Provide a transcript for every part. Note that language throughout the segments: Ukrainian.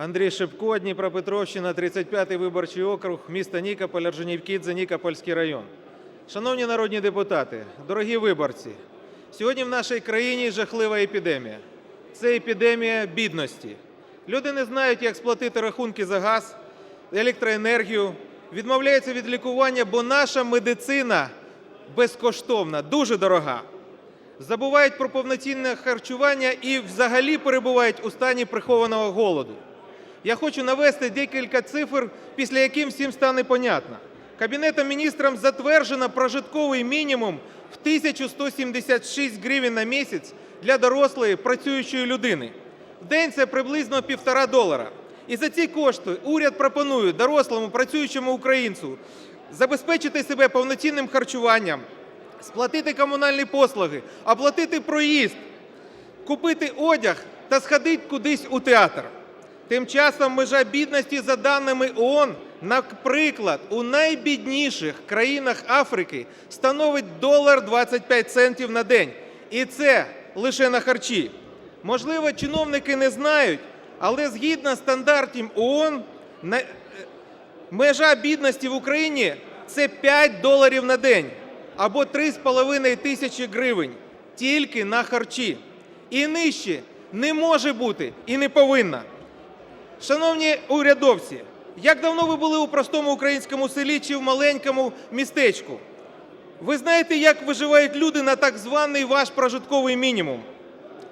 Андрій Шипко, Дніпропетровщина, 35-й виборчий округ, місто Нікополь, Орджонікідзе, Нікопольський район. Шановні народні депутати, дорогі виборці, сьогодні в нашій країні жахлива епідемія. Це епідемія бідності. Люди не знають, як сплатити рахунки за газ, електроенергію, відмовляються від лікування, бо наша медицина безкоштовна, дуже дорога забувають про повноцінне харчування і взагалі перебувають у стані прихованого голоду. Я хочу навести декілька цифр, після яких всім стане понятно. Кабінетом міністрів затверджено прожитковий мінімум в 1176 гривень на місяць для дорослої працюючої людини. В день це приблизно півтора долара. І за ці кошти уряд пропонує дорослому працюючому українцю забезпечити себе повноцінним харчуванням, сплатити комунальні послуги, оплатити проїзд, купити одяг та сходити кудись у театр. Тим часом межа бідності, за даними ООН, наприклад, у найбідніших країнах Африки становить долар 25 центів на день. І це лише на харчі. Можливо, чиновники не знають, але згідно стандартів ООН, на- Межа бідності в Україні це 5 доларів на день або 3,5 тисячі гривень тільки на харчі. І нижче не може бути і не повинна. Шановні урядовці, як давно ви були у простому українському селі чи в маленькому містечку? Ви знаєте, як виживають люди на так званий ваш прожитковий мінімум?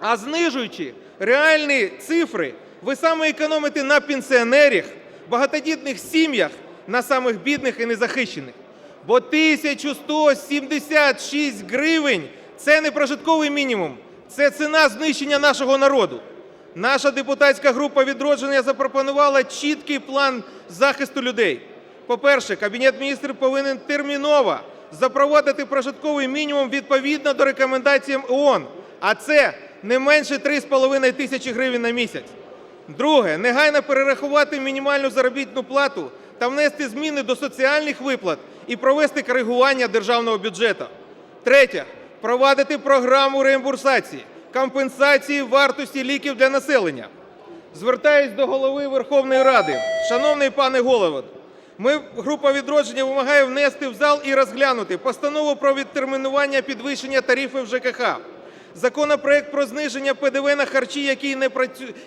А знижуючи реальні цифри, ви саме економите на пенсіонерах, багатодітних сім'ях, на самих бідних і незахищених. Бо 1176 гривень – це не прожитковий мінімум, це ціна знищення нашого народу. Наша депутатська група «Відродження» запропонувала чіткий план захисту людей. По-перше, Кабінет Міністрів повинен терміново запровадити прожитковий мінімум відповідно до рекомендаціям ООН, а це не менше 3,5 тисячі гривень на місяць. Друге, негайно перерахувати мінімальну заробітну плату та внести зміни до соціальних виплат і провести коригування державного бюджету. Третє, провадити програму реімбурсації, компенсації вартості ліків для населення. Звертаюсь до голови Верховної Ради. Шановний пане голово, ми, група «Відродження», вимагає внести в зал і розглянути постанову про відтермінування підвищення тарифів ЖКХ, законопроект про зниження ПДВ на харчі,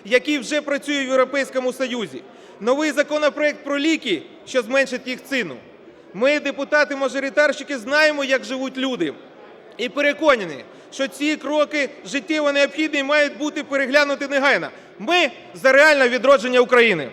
який вже працює в Європейському Союзі, новий законопроект про ліки, що зменшить їх ціну. Ми, депутати-мажоритарщики, знаємо, як живуть люди, і переконані, що ці кроки життєво необхідні і мають бути переглянуті негайно. Ми за реальне відродження України.